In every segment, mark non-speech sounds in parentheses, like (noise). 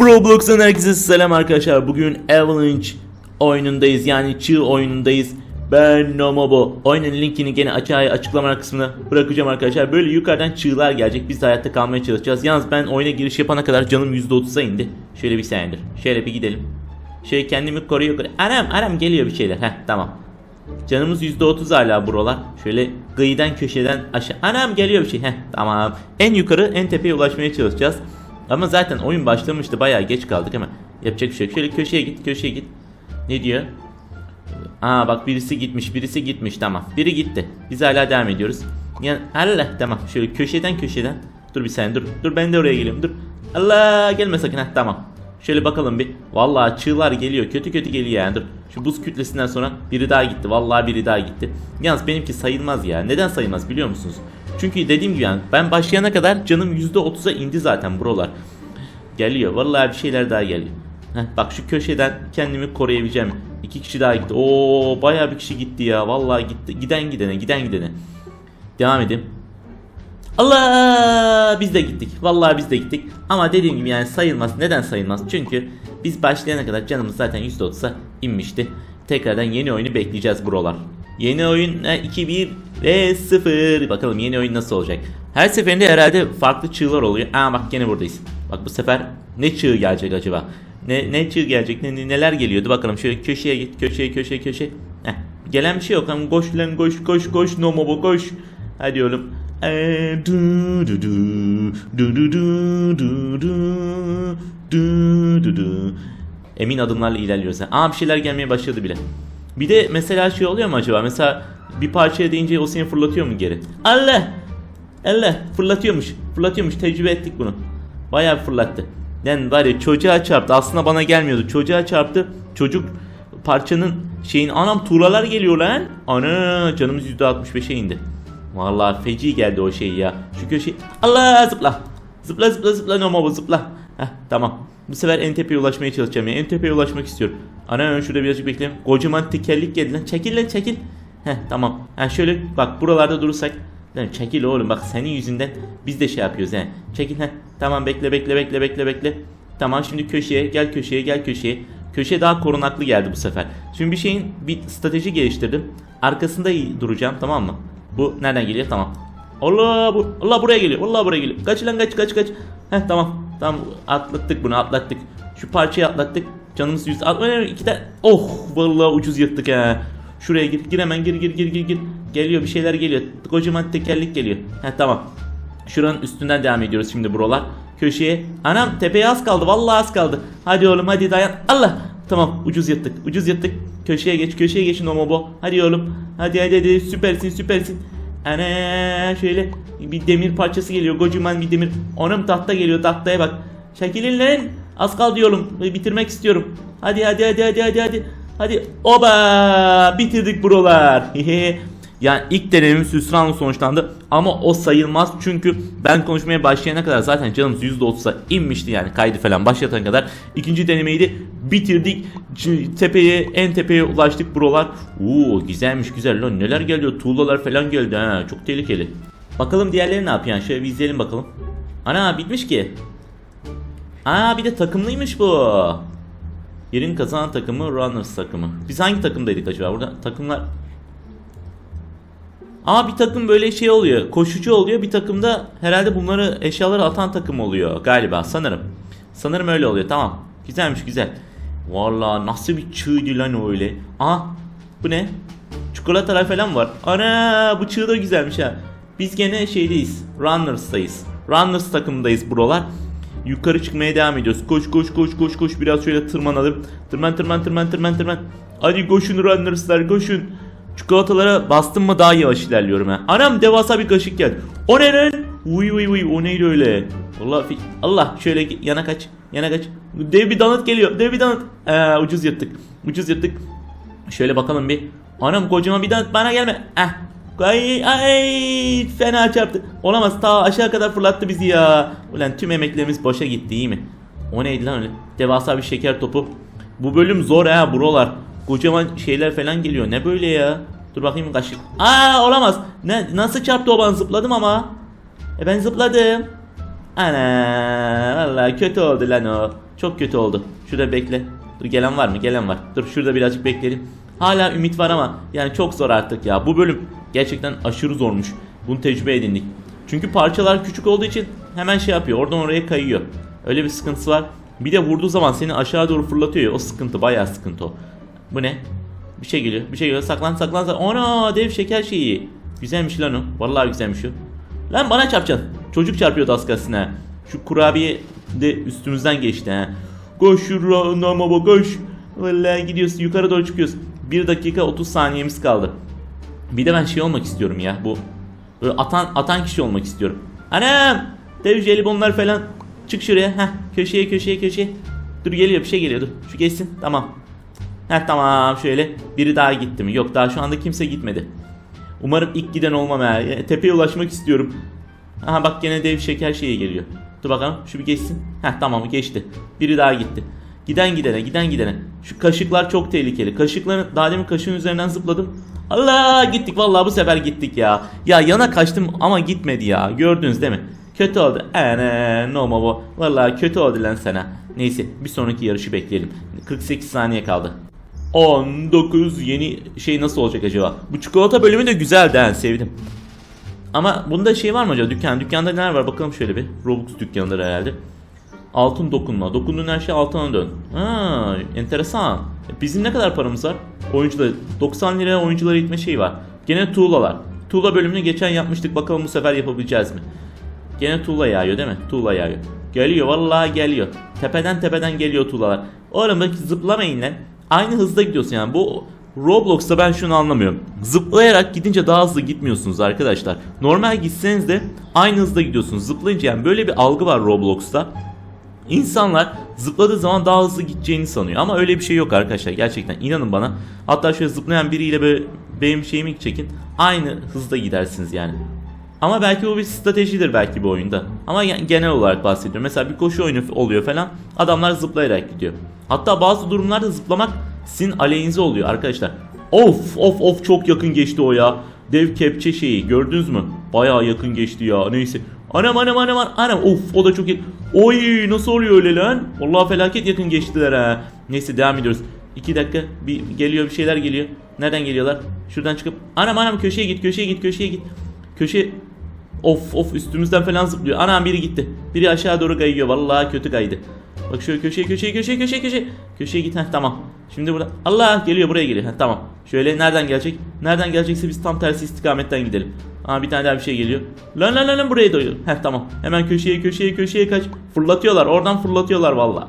Roblox'tan herkese selam arkadaşlar. Bugün Avalanche oyunundayız. Yani çığ oyunundayız. Ben Nomobo. Oyunun linkini gene aşağıya açıklama kısmına bırakacağım arkadaşlar. Böyle yukarıdan çığlar gelecek. Biz de hayatta kalmaya çalışacağız. Yalnız ben oyuna giriş yapana kadar canım %30'a indi. Şöyle bir saniyedir. Şöyle bir gidelim. Şöyle kendimi koruyor. Anam anam geliyor bir şeyler. Heh tamam. Canımız %30 hala buralar. Şöyle kıyıdan köşeden aşağı. Anam geliyor bir şey. Heh tamam. En yukarı en tepeye ulaşmaya çalışacağız. Ama zaten oyun başlamıştı. Bayağı geç kaldık ama yapacak bir şey yok. Şöyle köşeye git köşeye git. Ne diyor? Aa bak birisi gitmiş birisi gitmiş tamam. Biri gitti. Biz hala devam ediyoruz. Yani Allah tamam. Şöyle köşeden köşeden. Dur bir saniye dur. Dur ben de oraya geliyorum dur. Allah gelme sakın ha tamam. Şöyle bakalım bir. Vallahi çığlar geliyor. Kötü kötü geliyor yani. Dur. Şu buz kütlesinden sonra biri daha gitti. Vallahi biri daha gitti. Yalnız benimki sayılmaz ya. Neden sayılmaz biliyor musunuz? Çünkü dediğim gibi yani ben başlayana kadar canım %30'a indi zaten buralar. Geliyor. Vallahi bir şeyler daha geliyor. Heh, bak şu köşeden kendimi koruyabileceğim. İki kişi daha gitti. Oo bayağı bir kişi gitti ya. Vallahi gitti. Giden gidene, giden gidene. Devam edeyim. Allah biz de gittik. Vallahi biz de gittik. Ama dediğim gibi yani sayılmaz. Neden sayılmaz? Çünkü biz başlayana kadar canımız zaten %30'a inmişti. Tekrardan yeni oyunu bekleyeceğiz buralar. Yeni oyun e, 2-1 ve 0. Bakalım yeni oyun nasıl olacak. Her seferinde herhalde farklı çığlar oluyor. Aa bak gene buradayız. Bak bu sefer ne çığ gelecek acaba? Ne ne çığ gelecek? Ne, ne- neler geliyordu? Bakalım şöyle köşeye git. Köşeye köşeye köşeye. Heh, gelen bir şey yok. Ama koş lan koş koş koş. No mobo koş. Hadi oğlum. Ee. Emin adımlarla ilerliyoruz. Aa bir şeyler gelmeye başladı bile. Bir de mesela şey oluyor mu acaba? Mesela bir parçaya deyince o seni fırlatıyor mu geri? Allah! Allah! Fırlatıyormuş. Fırlatıyormuş. Tecrübe ettik bunu. Bayağı fırlattı. Yani var ya çocuğa çarptı. Aslında bana gelmiyordu. Çocuğa çarptı. Çocuk parçanın şeyin anam tuğlalar geliyor lan. Ana canımız %65'e indi. Vallahi feci geldi o şey ya. Şu köşe Allah zıpla. Zıpla zıpla zıpla no mobo zıpla. Heh tamam. Bu sefer en tepeye ulaşmaya çalışacağım ya. En tepeye ulaşmak istiyorum. Ana şurada birazcık bekleyelim. Kocaman tekerlik geldi lan. Çekil lan çekil. Heh tamam. Ha şöyle bak buralarda durursak. Lan çekil oğlum bak senin yüzünden biz de şey yapıyoruz he. Çekil heh. Tamam bekle bekle bekle bekle bekle. Tamam şimdi köşeye gel köşeye gel köşeye. Köşe daha korunaklı geldi bu sefer. Şimdi bir şeyin bir strateji geliştirdim. Arkasında duracağım tamam mı? Bu nereden geliyor? Tamam. Allah bu Allah buraya geliyor. Allah buraya geliyor. Kaç lan kaç kaç kaç. Heh tamam. Tamam atlattık bunu atlattık. Şu parçayı atlattık. Canımız yüz iki de oh vallahi ucuz yırttık ha. Şuraya gir gir hemen gir gir gir gir gir. Geliyor bir şeyler geliyor. Kocaman tekerlik geliyor. Heh tamam. Şuranın üstünden devam ediyoruz şimdi buralar. Köşeye. Anam tepeye az kaldı. Vallahi az kaldı. Hadi oğlum hadi dayan. Allah. Tamam ucuz yattık. Ucuz yattık. Köşeye geç. Köşeye geçin o mobo. Hadi oğlum. Hadi hadi hadi. Süpersin süpersin. Ana şöyle bir demir parçası geliyor. Kocaman bir demir. Onum tahta geliyor. Tahtaya bak. Çekilin lan. Az kaldı yolum. Bitirmek istiyorum. Hadi hadi hadi hadi hadi hadi. Hadi. Oba! Bitirdik buralar. (laughs) Yani ilk denememiz hüsranla sonuçlandı ama o sayılmaz çünkü ben konuşmaya başlayana kadar zaten canımız %30'a inmişti yani kaydı falan başlatana kadar. İkinci denemeyi de bitirdik. Tepeye en tepeye ulaştık buralar. Oo güzelmiş güzel lan neler geliyor tuğlalar falan geldi ha çok tehlikeli. Bakalım diğerleri ne yapıyor şöyle bir izleyelim bakalım. Ana bitmiş ki. Aa bir de takımlıymış bu. Yerin kazanan takımı Runners takımı. Biz hangi takımdaydık acaba? Burada takımlar Aa bir takım böyle şey oluyor. Koşucu oluyor. Bir takımda herhalde bunları eşyaları atan takım oluyor galiba sanırım. Sanırım öyle oluyor. Tamam. Güzelmiş güzel. Vallahi nasıl bir çığdı lan öyle. Aa bu ne? Çikolatalar falan var. Ana bu çığ da güzelmiş ha. Biz gene şeydeyiz. Runners'tayız. Runners takımındayız buralar. Yukarı çıkmaya devam ediyoruz. Koş koş koş koş koş biraz şöyle tırmanalım. Tırman tırman tırman tırman tırman. Hadi koşun Runners'lar koşun. Çikolatalara bastım mı daha yavaş ilerliyorum ha. Anam devasa bir kaşık geldi. O ne lan? Uy uy uy o neydi öyle? Allah Allah şöyle yana kaç. Yana kaç. Dev bir donut geliyor. Dev bir donut. Ee, ucuz yırttık. Ucuz yırttık. Şöyle bakalım bir. Anam kocaman bir donut bana gelme. Eh. Ay ay fena çarptı. Olamaz ta aşağı kadar fırlattı bizi ya. Ulan tüm emeklerimiz boşa gitti iyi mi? O neydi lan öyle? Devasa bir şeker topu. Bu bölüm zor ha buralar. Kocaman şeyler falan geliyor. Ne böyle ya? Dur bakayım kaşık. Aa olamaz. Ne nasıl çarptı o bana zıpladım ama. E ben zıpladım. Ana vallahi kötü oldu lan o. Çok kötü oldu. Şurada bekle. Dur gelen var mı? Gelen var. Dur şurada birazcık bekleyelim. Hala ümit var ama yani çok zor artık ya. Bu bölüm gerçekten aşırı zormuş. Bunu tecrübe edindik. Çünkü parçalar küçük olduğu için hemen şey yapıyor. Oradan oraya kayıyor. Öyle bir sıkıntısı var. Bir de vurduğu zaman seni aşağı doğru fırlatıyor. O sıkıntı bayağı sıkıntı o. Bu ne? Bir şey geliyor. Bir şey geliyor. Saklan saklan saklan. Ana dev şeker şeyi. Güzelmiş lan o. Vallahi güzelmiş o. Lan bana çarpacaksın. Çocuk çarpıyordu az kalsın ha. Şu kurabiye de üstümüzden geçti ha. Koş şuraya baba koş. Vallahi gidiyorsun yukarı doğru çıkıyorsun. 1 dakika 30 saniyemiz kaldı. Bir de ben şey olmak istiyorum ya bu. Böyle atan atan kişi olmak istiyorum. Anam! Dev jelibonlar falan. Çık şuraya. Heh, köşeye köşeye köşeye. Dur geliyor bir şey geliyor dur. Şu geçsin. Tamam. Heh tamam şöyle. Biri daha gitti mi? Yok daha şu anda kimse gitmedi. Umarım ilk giden olmam ha. Ya, Tepeye ulaşmak istiyorum. Aha bak gene dev şeker şeyi geliyor. Dur bakalım şu bir geçsin. Heh tamam geçti. Biri daha gitti. Giden gidene giden gidene. Şu kaşıklar çok tehlikeli. Kaşıkların daha demin kaşığın üzerinden zıpladım. Allah gittik vallahi bu sefer gittik ya. Ya yana kaçtım ama gitmedi ya. Gördünüz değil mi? Kötü oldu. Ene no bu. Vallahi kötü oldu lan sana. Neyse bir sonraki yarışı bekleyelim. 48 saniye kaldı. 19 yeni şey nasıl olacak acaba? Bu çikolata bölümü de güzeldi ha sevdim. Ama bunda şey var mı acaba dükkan? Dükkanda neler var bakalım şöyle bir. Robux dükkanları herhalde. Altın dokunma. Dokunduğun her şey altına dön. Ha, enteresan. Bizim ne kadar paramız var? Oyuncular 90 liraya oyunculara gitme şeyi var. Gene tuğlalar. Tuğla bölümünü geçen yapmıştık. Bakalım bu sefer yapabileceğiz mi? Gene tuğla yağıyor değil mi? Tuğla yağıyor. Geliyor vallahi geliyor. Tepeden tepeden geliyor tuğlalar. Oğlum bak zıplamayın lan. Aynı hızda gidiyorsun yani. Bu Roblox'ta ben şunu anlamıyorum. Zıplayarak gidince daha hızlı gitmiyorsunuz arkadaşlar. Normal gitseniz de aynı hızda gidiyorsunuz. Zıplayınca yani böyle bir algı var Roblox'ta. İnsanlar zıpladığı zaman daha hızlı gideceğini sanıyor ama öyle bir şey yok arkadaşlar gerçekten inanın bana. Hatta şöyle zıplayan biriyle böyle benim şeyimi çekin aynı hızda gidersiniz yani. Ama belki bu bir stratejidir belki bu oyunda. Ama gen- genel olarak bahsediyorum. Mesela bir koşu oyunu oluyor falan. Adamlar zıplayarak gidiyor. Hatta bazı durumlarda zıplamak sizin aleyhinize oluyor arkadaşlar. Of of of çok yakın geçti o ya. Dev kepçe şeyi gördünüz mü? Bayağı yakın geçti ya. Neyse. Anam anam anam. anam. Of o da çok yakın. Oy nasıl oluyor öyle lan? Vallahi felaket yakın geçtiler ha. Neyse devam ediyoruz. 2 dakika bir geliyor bir şeyler geliyor. Nereden geliyorlar? Şuradan çıkıp anam anam köşeye git köşeye git köşeye git. Köşe Of of üstümüzden falan zıplıyor. Anam biri gitti. Biri aşağı doğru kayıyor. Vallahi kötü kaydı. Bak şöyle köşeye köşeye köşeye köşeye köşeye. Köşeye git. Heh tamam. Şimdi burada. Allah geliyor buraya geliyor. Heh tamam. Şöyle nereden gelecek? Nereden gelecekse biz tam tersi istikametten gidelim. Aa bir tane daha bir şey geliyor. Lan lan lan lan buraya doyuyor. Heh tamam. Hemen köşeye köşeye köşeye kaç. Fırlatıyorlar. Oradan fırlatıyorlar vallahi.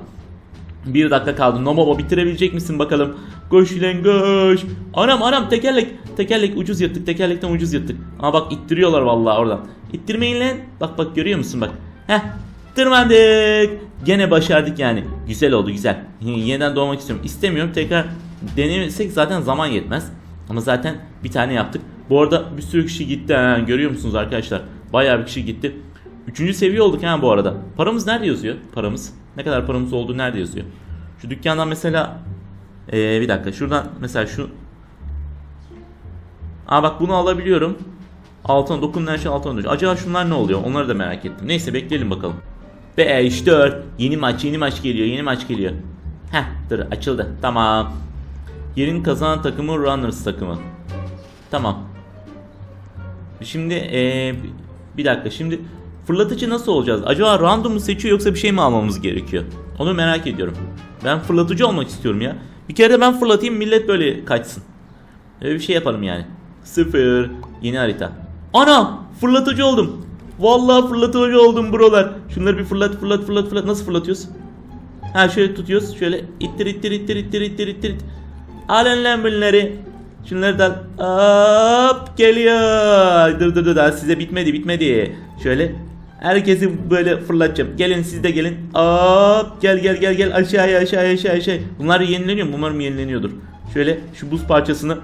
Bir dakika kaldı. Nomobo bitirebilecek misin bakalım? Koş lan koş. Anam anam tekerlek. Tekerlek ucuz yırttık. Tekerlekten ucuz yırttık. Ama bak ittiriyorlar vallahi oradan. İttirmeyin lan. Bak bak görüyor musun bak. Heh. Tırmandık. Gene başardık yani. Güzel oldu güzel. (laughs) Yeniden doğmak istiyorum. İstemiyorum tekrar denemesek zaten zaman yetmez. Ama zaten bir tane yaptık. Bu arada bir sürü kişi gitti ha. Görüyor musunuz arkadaşlar? Bayağı bir kişi gitti. Üçüncü seviye olduk ha bu arada. Paramız nerede yazıyor? Paramız. Ne kadar paramız olduğu nerede yazıyor? Şu dükkandan mesela ee, bir dakika şuradan mesela şu Aa bak bunu alabiliyorum. Altına dokunan şey altına düşüyor. Acaba şunlar ne oluyor? Onları da merak ettim. Neyse bekleyelim bakalım. 5 4 yeni maç yeni maç geliyor yeni maç geliyor. Heh dur açıldı. Tamam. Yerin kazanan takımı Runners takımı. Tamam. Şimdi ee, bir dakika şimdi fırlatıcı nasıl olacağız? Acaba random mu seçiyor yoksa bir şey mi almamız gerekiyor? Onu merak ediyorum. Ben fırlatıcı olmak istiyorum ya. Bir kere de ben fırlatayım millet böyle kaçsın. Öyle bir şey yapalım yani. Sıfır. Yeni harita. Ana! Fırlatıcı oldum. Vallahi fırlatıcı oldum brolar. Şunları bir fırlat fırlat fırlat fırlat. Nasıl fırlatıyoruz? Ha şöyle tutuyoruz. Şöyle ittir ittir ittir ittir ittir ittir. ittir. Alın lan bunları. Şunları da hop geliyor. Dur dur dur daha size bitmedi bitmedi. Şöyle herkesi böyle fırlatacağım. Gelin siz de gelin. Hop gel gel gel gel aşağıya aşağıya aşağı aşağı. Bunlar yenileniyor mu? Umarım yenileniyordur. Şöyle şu buz parçasını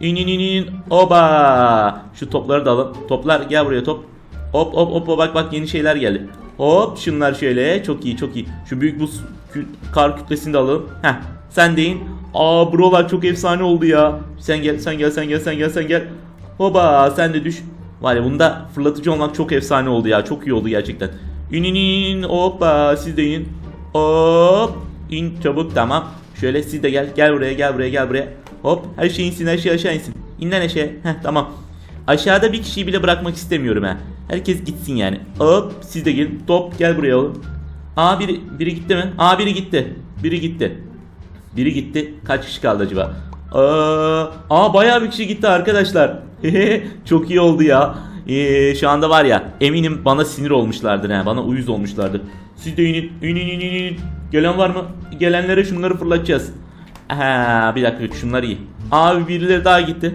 in in in in oba. Şu topları da alın. Toplar gel buraya top. Hop hop hop bak bak yeni şeyler geldi. Hop şunlar şöyle çok iyi çok iyi. Şu büyük buz kü- kar kütlesini de alalım. Heh sen deyin. Aa brolar çok efsane oldu ya. Sen gel sen gel sen gel sen gel sen gel. Hoba sen de düş. Var ya bunda fırlatıcı olmak çok efsane oldu ya. Çok iyi oldu gerçekten. İn in in hoppa siz de inin. Hop. İn çabuk tamam. Şöyle siz de gel. Gel buraya gel buraya gel buraya. Hop her şey insin her şey aşağı insin. İn lan aşağı. Heh tamam. Aşağıda bir kişiyi bile bırakmak istemiyorum ha. Herkes gitsin yani. Hop siz de gelin. Top gel buraya oğlum. Aa biri, biri gitti mi? Aa biri gitti. Biri gitti. Biri gitti. Kaç kişi kaldı acaba? Aa, aa bayağı bir kişi gitti arkadaşlar. (laughs) Çok iyi oldu ya. Ee, şu anda var ya eminim bana sinir olmuşlardır ha. Bana uyuz olmuşlardır. Siz de inin. inin inin inin. Gelen var mı? Gelenlere şunları fırlatacağız. Ha, bir dakika şunlar iyi. Abi birileri daha gitti.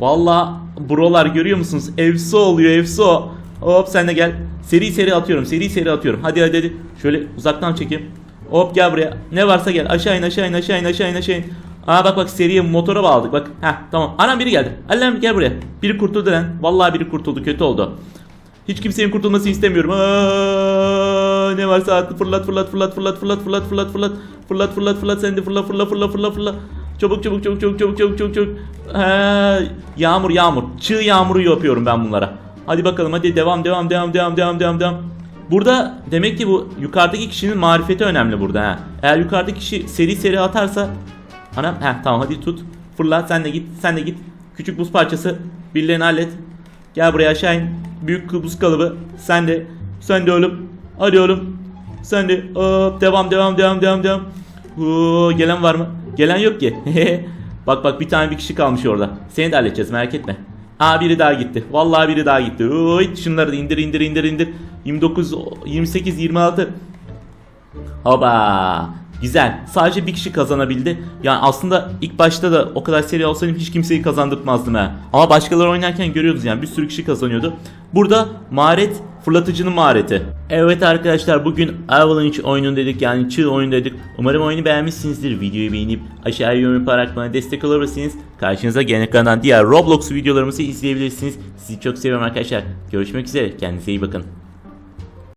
Vallahi brolar görüyor musunuz? Efso oluyor efso. Hop sen de gel. Seri seri atıyorum. Seri seri atıyorum. Hadi hadi hadi. Şöyle uzaktan çekeyim. Hop gel buraya. Ne varsa gel. Aşağı in aşağı in aşağı in aşağı in aşağı in. Aa bak bak seriye motora bağladık bak. Heh tamam. Anam biri geldi. Alem gel buraya. Biri kurtuldu lan. Vallahi biri kurtuldu. Kötü oldu. Hiç kimsenin kurtulmasını istemiyorum. Aa, ne varsa at fırlat fırlat fırlat fırlat fırlat fırlat fırlat fırlat fırlat fırlat fırlat sen de fırla fırla fırla fırla fırla. Çabuk çabuk çabuk çabuk çabuk çabuk çabuk çabuk. Ha, yağmur yağmur. Çığ yağmuru yapıyorum ben bunlara. Hadi bakalım hadi devam devam devam devam devam devam devam. Burada demek ki bu yukarıdaki kişinin marifeti önemli burada ha. Eğer yukarıdaki kişi seri seri atarsa Anam heh tamam hadi tut. Fırla sen de git sen de git. Küçük buz parçası birilerini hallet. Gel buraya aşağı in. Büyük buz kalıbı. Sen de. Sen de oğlum. Hadi oğlum. Sen de. Hop, devam devam devam devam devam. Oo, gelen var mı? Gelen yok ki. (laughs) bak bak bir tane bir kişi kalmış orada. Seni de halledeceğiz merak etme. Aa biri daha gitti. Vallahi biri daha gitti. Oy, şunları da indir indir indir indir. 29 28 26 Hoba. Güzel. Sadece bir kişi kazanabildi. Yani aslında ilk başta da o kadar seri olsaydım hiç kimseyi kazandırtmazdım ha. Ama başkaları oynarken görüyoruz yani bir sürü kişi kazanıyordu. Burada maharet fırlatıcının mahareti. Evet arkadaşlar bugün Avalanche oyunu dedik yani çığ oyun dedik. Umarım oyunu beğenmişsinizdir. Videoyu beğenip aşağıya yorum yaparak bana destek olabilirsiniz. Karşınıza gelen kanaldan diğer Roblox videolarımızı izleyebilirsiniz. Sizi çok seviyorum arkadaşlar. Görüşmek üzere. Kendinize iyi bakın.